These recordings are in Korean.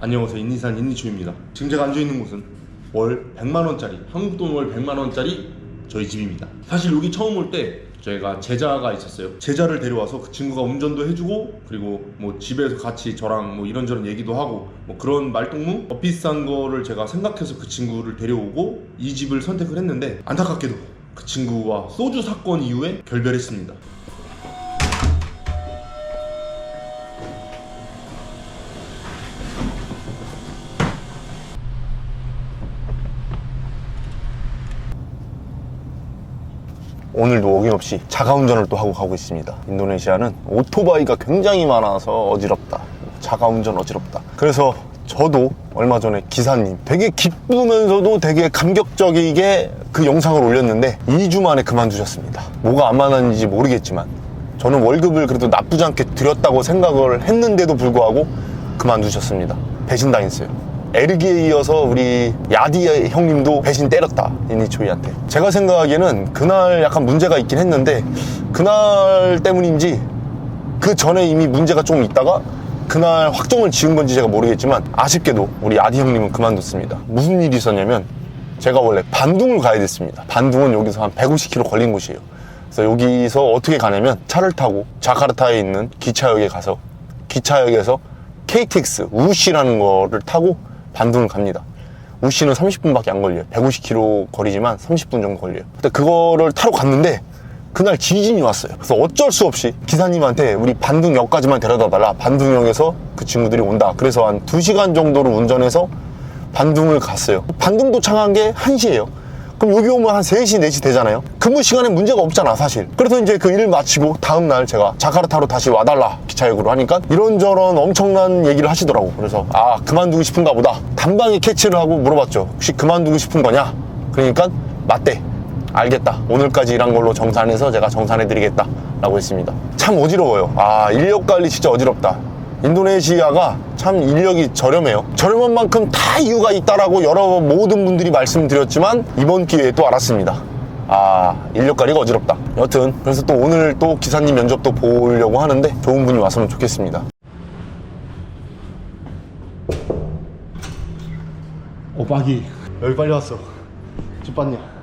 안녕하세요. 인니산 인니초입니다. 지금 제가 앉아있는 곳은 월 100만원짜리 한국 돈 월 100만원짜리 저희 집입니다. 사실 여기 처음 올 때 저희가 제자가 있었어요. 제자를 데려와서 그 친구가 운전도 해주고 그리고 뭐 집에서 같이 저랑 뭐 이런저런 얘기도 하고 뭐 그런 말동무? 어, 비슷한 거를 제가 생각해서 그 친구를 데려오고 이 집을 선택을 했는데 안타깝게도 그 친구와 소주 사건 이후에 결별했습니다 오늘도 어김없이 자가 운전을 또 하고 가고 있습니다. 인도네시아는 오토바이가 굉장히 많아서 어지럽다. 자가 운전 어지럽다. 그래서 저도 얼마 전에 기사님 되게 기쁘면서도 되게 감격적이게 그 영상을 올렸는데 2주 만에 그만두셨습니다. 뭐가 안 맞았는지 모르겠지만 저는 월급을 그래도 나쁘지 않게 드렸다고 생각을 했는데도 불구하고 그만두셨습니다. 배신당했어요. 에르기에 이어서 우리 야디 형님도 배신 때렸다 이니초이한테. 제가 생각하기에는 그날 약간 문제가 있긴 했는데 그날 때문인지 그 전에 이미 문제가 좀 있다가 그날 확정을 지은 건지 제가 모르겠지만 아쉽게도 우리 야디 형님은 그만뒀습니다. 무슨 일이 있었냐면 제가 원래 반둥을 가야 됐습니다. 반둥은 여기서 한 150km 걸린 곳이에요. 그래서 여기서 어떻게 가냐면 차를 타고 자카르타에 있는 기차역에 가서 기차역에서 KTX 우시라는 거를 타고 반둥을 갑니다. 우시는 30분밖에 안 걸려요. 150km 거리지만 30분 정도 걸려요. 근데 그거를 타러 갔는데 그날 지진이 왔어요. 그래서 어쩔 수 없이 기사님한테 우리 반둥역까지만 데려다 달라. 반둥역에서 그 친구들이 온다. 그래서 한 2시간 정도를 운전해서 반둥을 갔어요. 반둥 도착한 게 1시예요. 그럼 여기 오면 한 3시, 4시 되잖아요. 근무 시간에 문제가 없잖아, 사실. 그래서 이제 그 일 마치고 다음날 제가 자카르타로 다시 와달라 기차역으로 하니까 이런저런 엄청난 얘기를 하시더라고. 그래서 아, 그만두고 싶은가 보다. 단방에 캐치를 하고 물어봤죠. 혹시 그만두고 싶은 거냐? 그러니까 맞대. 알겠다. 오늘까지 일한 걸로 정산해서 제가 정산해드리겠다. 라고 했습니다. 참 어지러워요. 아, 인력 관리 진짜 어지럽다. 인도네시아가 참 인력이 저렴해요. 저렴한 만큼 다 이유가 있다라고 여러 모든 분들이 말씀드렸지만 이번 기회에 또 알았습니다. 아, 인력 관리가 어지럽다. 여튼 그래서 또 오늘 또 기사님 면접도 보려고 하는데 좋은 분이 왔으면 좋겠습니다. 오, 빠기. 여기 빨리 왔어. 집 봤냐?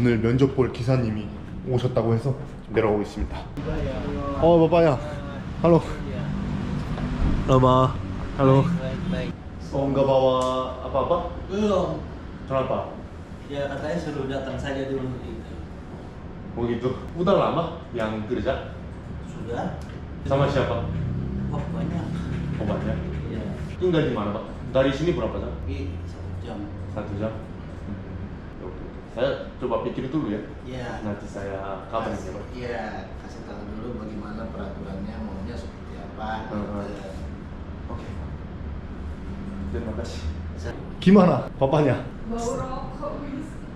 오늘 면접 볼 기사님이 오셨다고 해서 내려오고 있습니다. 어, 바빠야. 할로. Oh, apa-apa? Belum. Kenapa? Ya katanya suruh datang saja dulu gitu. Oh gitu. Udah lama yang kerja? Sudah. Sama siapa? Wah banyak. Oh banyak. Ya. Tinggal di mana pak? Dari sini berapa jam? Tapi satu jam. Satu jam. Hmm. Saya coba pikir dulu ya. Ya. Nanti saya kabarin ya pak. Iya, kasih tahu dulu bagaimana peraturannya maunya seperti apa. Heeh. gitu. Oke. Terima kasih. Saya- Gimana bapaknya? bau rokok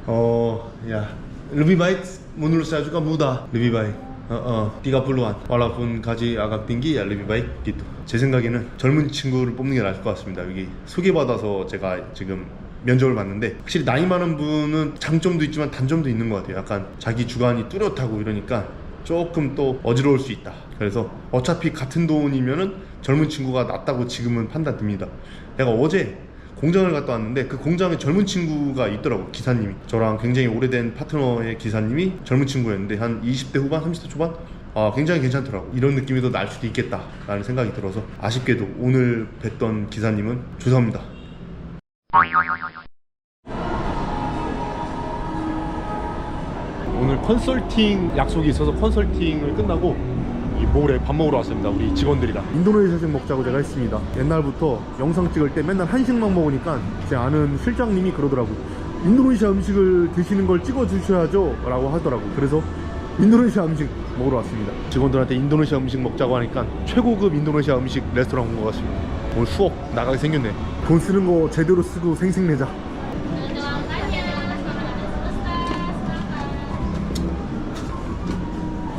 Oh ya lebih baik menurut saya juga muda lebih baik 어, 어, 30an walaupun 가지 agak tinggi ya lebih baik gitu 제 생각에는 젊은 친구를 뽑는 게 나을 것 같습니다 여기 소개받아서 제가 지금 면접을 봤는데 확실히 나이 많은 분은 장점도 있지만 단점도 있는 것 같아요. 약간 자기 주관이 뚜렷하고 이러니까 조금 또 어지러울 수 있다. 그래서 어차피 같은 돈이면은 젊은 친구가 낫다고 지금은 판단 듭니다. 내가 어제 공장을 갔다 왔는데 그 공장에 젊은 친구가 있더라고 기사님이. 저랑 굉장히 오래된 파트너의 기사님이 젊은 친구였는데 한 20대 후반 30대 초반? 아 굉장히 괜찮더라고. 이런 느낌이 더 날 수도 있겠다 라는 생각이 들어서 아쉽게도 오늘 뵀던 기사님은 죄송합니다 컨설팅 약속이 있어서 컨설팅을 끝나고 이 몰에 밥 먹으러 왔습니다. 우리 직원들이랑. 인도네시아식 먹자고 제가 했습니다. 옛날부터 영상 찍을 때 맨날 한식만 먹으니까 제 아는 실장님이 그러더라고. 인도네시아 음식을 드시는 걸 찍어 주셔야죠. 라고 하더라고. 그래서 인도네시아 음식 먹으러 왔습니다. 직원들한테 인도네시아 음식 먹자고 하니까 최고급 인도네시아 음식 레스토랑 온 것 같습니다. 오늘 수업 나가게 생겼네. 돈 쓰는 거 제대로 쓰고 생색내자.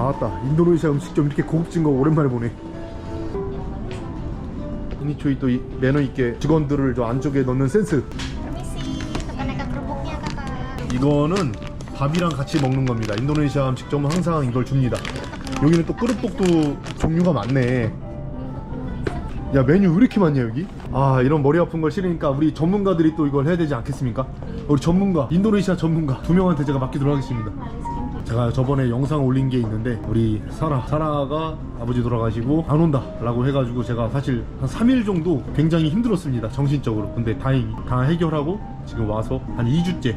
아따 인도네시아 음식점 이렇게 고급진 거 오랜만에 보네 이니초이 또 이- 매너 있게 직원들을 저 안쪽에 넣는 센스 이거는 밥이랑 같이 먹는 겁니다. 인도네시아 음식점은 항상 이걸 줍니다. 여기는 또 끄르떡도 종류가 많네. 야 메뉴 왜 이렇게 많냐 여기? 아 이런 머리 아픈 걸 싫으니까 우리 전문가들이 또 이걸 해야 되지 않겠습니까? 우리 전문가 인도네시아 전문가 두 명한테 제가 맡기도록 하겠습니다. 제가 저번에 영상 올린 게 있는데 우리 사라 사라가 아버지 돌아가시고 안 온다 라고 해가지고 제가 사실 한 3일 정도 굉장히 힘들었습니다 정신적으로. 근데 다행히 다 해결하고 지금 와서 한 2주째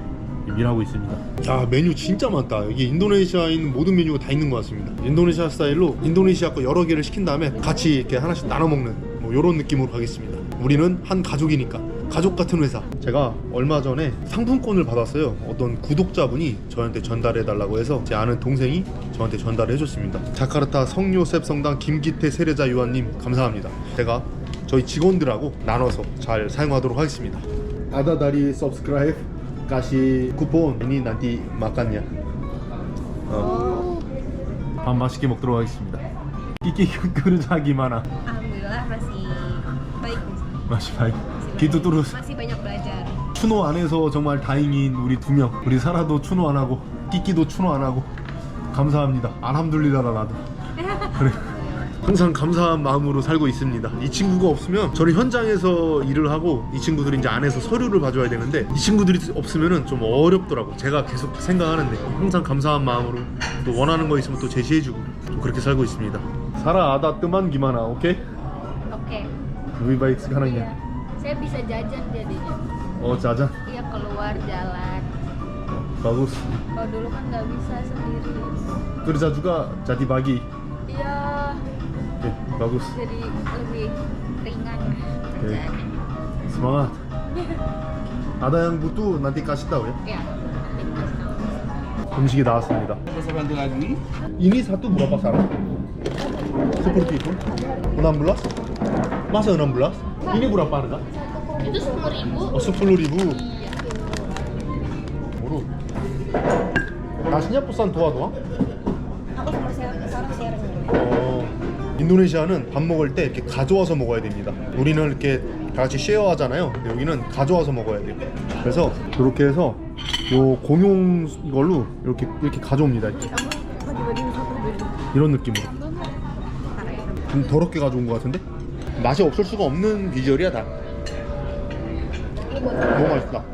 일하고 있습니다. 야 메뉴 진짜 많다. 여기 인도네시아에 있는 모든 메뉴가 다 있는 것 같습니다. 인도네시아 스타일로 인도네시아 거 여러 개를 시킨 다음에 같이 이렇게 하나씩 나눠 먹는 뭐 이런 느낌으로 가겠습니다. 우리는 한 가족이니까 가족 같은 회사. 제가 얼마 전에 상품권을 받았어요. 어떤 구독자분이 저한테 전달해 달라고 해서 제 아는 동생이 저한테 전달해 줬습니다. 자카르타 성요셉 성당 김기태 세례자 요한님 감사합니다. 제가 저희 직원들하고 나눠서 잘 사용하도록 하겠습니다. 아다다리 subscribe kasih 쿠폰. ini nanti makannya 어. 밥 맛있게 먹도록 하겠습니다. 끼끼 masih baik Mas. 맛이 바이 Masih banyak belajar. 추노 안에서 정말 다행인 우리 두 명. 우리 사라도 추노 안 하고 끼끼도 추노 안 하고 감사합니다. 알함둘리라라 나도. 그래. 항상 감사한 마음으로 살고 있습니다. 이 친구가 없으면 저는 현장에서 일을 하고 이 친구들이 이제 안에서 서류를 봐줘야 되는데 이 친구들이 없으면은 좀 어렵더라고. 제가 계속 생각하는데 항상 감사한 마음으로 또 원하는 거 있으면 또 제시해주고 좀 그렇게 살고 있습니다. 사라 아다 뜸한 기마나 오케이? Oke. sekarang Iya. ya. Saya bisa jajan jadinya. Oh jajan Iya keluar jalan. bagus. Kalau dulu kan nggak bisa sendiri. kerja juga jadi pagi. Iya. Oke, bagus. Jadi lebih ringan kerjaannya. Semangat. Ada yang butuh nanti kasih tahu ya. Iya. nanti dikasih tahu. 음식이 나왔습니다. Bisa bantu lagi? Ini satu berapa sekarang? Seperti itu. 16? Masa 16? Ini berapa harga? Itu sepuluh ribu. Oh, 10 ribu. Iya. Murah. Nasinya pesan dua doang? Aku sama sekarang sharing dulu. 어, 인도네시아는 밥 먹을 때 이렇게 가져와서 먹어야 됩니다. 우리는 이렇게 다 같이 쉐어하잖아요. 근데 여기는 가져와서 먹어야 돼요. 그래서 이렇게 해서 요 공용 이걸로 이렇게 이렇게 가져옵니다. 이렇게. 이런 느낌으로. 좀 더럽게 가져온 것 같은데? 맛이 없을 수가 없는 비주얼이야 다. 너무 맛있다.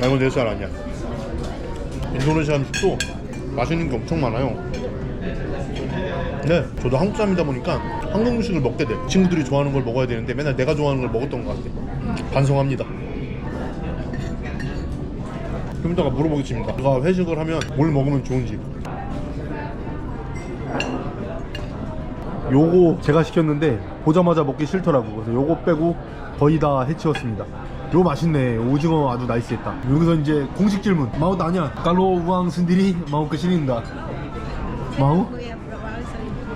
나 이거 내살 아니야. 인도네시아 음식도 맛있는 게 엄청 많아요. 네, 저도 한국 사람이다 보니까 한국 음식을 먹게 돼. 친구들이 좋아하는 걸 먹어야 되는데 맨날 내가 좋아하는 걸 먹었던 것 같아. 반성합니다. 좀 이따가 물어보겠습니다. 제가 회식을 하면 뭘 먹으면 좋은지. 요거 제가 시켰는데 보자마자 먹기 싫더라고. 그래서 요거 빼고 거의 다 해치웠습니다. 요 맛있네. 오징어 아주 나이스했다. 여기서 이제 공식 질문. 마우 나냐? 깔로 우왕 순디리 마우 끝이닌다. 마우?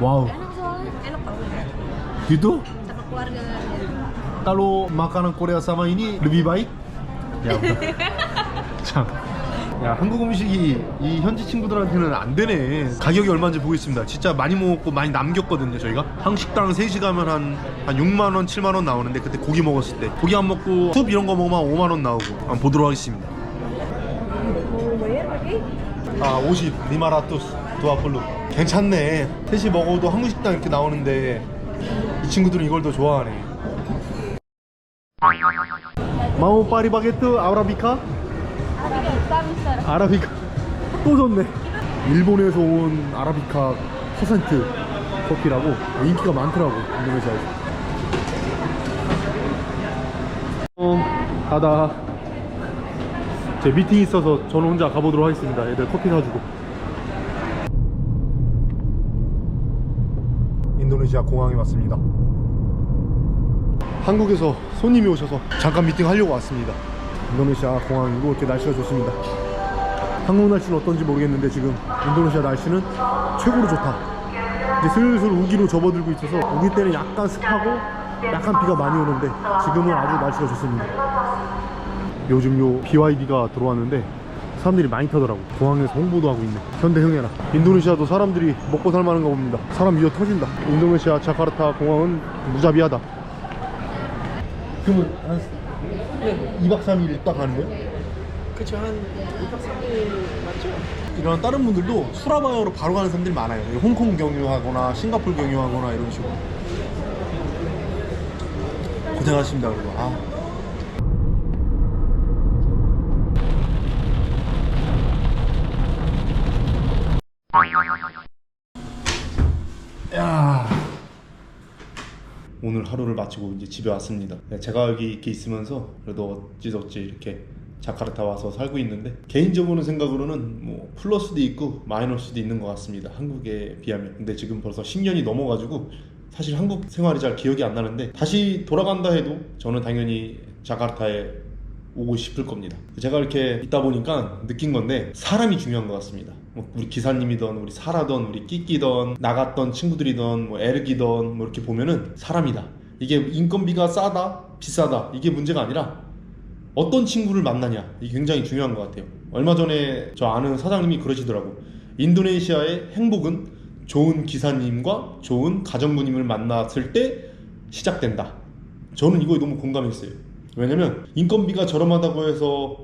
와우. Gitu? Sama keluarga kan. Kalau makanan Korea sama ini lebih baik? 야, 참. 야, 한국 음식이 이 현지 친구들한테는 안 되네. 가격이 얼마인지 보겠습니다. 진짜 많이 먹었고 많이 남겼거든요, 저희가. 한식당 3시 가면 한, 한 6만원, 7만원 나오는데 그때 고기 먹었을 때. 고기 안 먹고 숲 이런 거 먹으면 5만원 나오고. 한번 보도록 하겠습니다. 아, 50. 리마라투스. 두아폴로. 괜찮네. 셋이 먹어도 한국 식당 이렇게 나오는데 이 친구들은 이걸 더 좋아하네. 마오 파리바게트 아라비카? 아라비카 또 좋네 일본에서 온 아라비카 퍼센트 커피라고? 인기가 많더라고 인도네시아에서. 어, 가다. 제 미팅 있어서 저는 혼자 가보도록 하겠습니다. 애들 커피 사주고. 인도네시아 공항에 왔습니다. 한국에서 손님이 오셔서 잠깐 미팅 하려고 왔습니다. 인도네시아 공항이고 이렇게 날씨가 좋습니다. 한국 날씨는 어떤지 모르겠는데 지금 인도네시아 날씨는 최고로 좋다. 이제 슬슬 우기로 접어들고 있어서 우기 때는 약간 습하고 약간 비가 많이 오는데 지금은 아주 날씨가 좋습니다. 요즘 요 BYD가 들어왔는데 사람들이 많이 타더라고. 공항에서 홍보도 하고 있네. 현대 흥해라. 인도네시아도 사람들이 먹고 살만한가 봅니다. 사람 미어 터진다. 인도네시아 자카르타 공항은 무자비하다. 그러면 한 네. 2박 3일 있다 가는 거예요? 그쵸 한 2박 3일 맞죠? 이런 다른 분들도 수라바야로 바로 가는 사람들이 많아요. 홍콩 경유하거나 싱가폴 경유하거나 이런 식으로. 고생하십니다, 그리고. 아. 오늘 하루를 마치고 이제 집에 왔습니다. 네, 제가 여기 이렇게 있으면서 그래도 어찌저찌 이렇게 자카르타 와서 살고 있는데 개인적으로 생각으로는 뭐 플러스도 있고 마이너스도 있는 것 같습니다. 한국에 비하면. 근데 지금 벌써 10년이 넘어가지고 사실 한국 생활이 잘 기억이 안 나는데 다시 돌아간다 해도 저는 당연히 자카르타에 오고 싶을 겁니다. 제가 이렇게 있다 보니까 느낀 건데 사람이 중요한 것 같습니다. 뭐 우리 기사님이던 우리 사라던 우리 끼끼던 나갔던 친구들이던 뭐 에르기던 뭐 이렇게 보면은 사람이다. 이게 인건비가 싸다 비싸다 이게 문제가 아니라 어떤 친구를 만나냐 이게 굉장히 중요한 것 같아요. 얼마 전에 저 아는 사장님이 그러시더라고. 인도네시아의 행복은 좋은 기사님과 좋은 가정부님을 만났을 때 시작된다. 저는 이거에 너무 공감했어요. 왜냐면 인건비가 저렴하다고 해서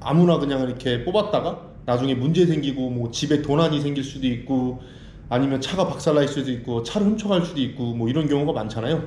아무나 그냥 이렇게 뽑았다가 나중에 문제 생기고 뭐 집에 도난이 생길 수도 있고 아니면 차가 박살날 수도 있고 차를 훔쳐갈 수도 있고 뭐 이런 경우가 많잖아요.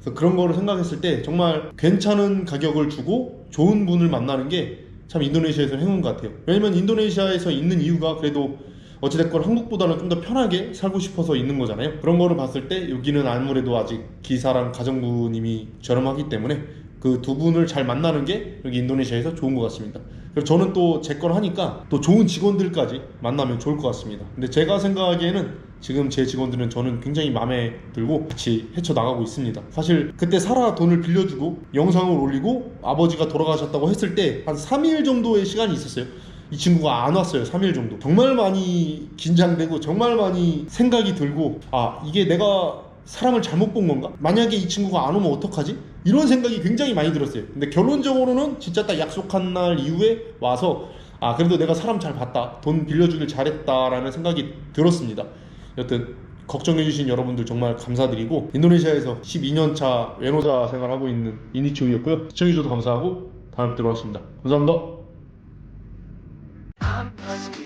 그래서 그런 거를 생각했을 때 정말 괜찮은 가격을 주고 좋은 분을 만나는 게 참 인도네시아에서 행운 것 같아요. 왜냐면 인도네시아에서 있는 이유가 그래도 어찌됐건 한국보다는 좀 더 편하게 살고 싶어서 있는 거잖아요. 그런 거를 봤을 때 여기는 아무래도 아직 기사랑 가정부님이 저렴하기 때문에 그 두 분을 잘 만나는 게 여기 인도네시아에서 좋은 것 같습니다. 그리고 저는 또 제 걸 하니까 또 좋은 직원들까지 만나면 좋을 것 같습니다. 근데 제가 생각하기에는 지금 제 직원들은 저는 굉장히 마음에 들고 같이 헤쳐나가고 있습니다. 사실 그때 사라 돈을 빌려주고 영상을 올리고 아버지가 돌아가셨다고 했을 때 한 3일 정도의 시간이 있었어요. 이 친구가 안 왔어요. 3일 정도. 정말 많이 긴장되고 정말 많이 생각이 들고 아 이게 내가 사람을 잘못 본 건가? 만약에 이 친구가 안 오면 어떡하지? 이런 생각이 굉장히 많이 들었어요. 근데 결론적으로는 진짜 딱 약속한 날 이후에 와서 아 그래도 내가 사람 잘 봤다. 돈 빌려주길 잘했다라는 생각이 들었습니다. 여튼 걱정해주신 여러분들 정말 감사드리고 인도네시아에서 12년차 외노자 생활하고 있는 이니치오였고요. 시청해주셔서 감사하고 다음에. 감사합니다. I'm asking this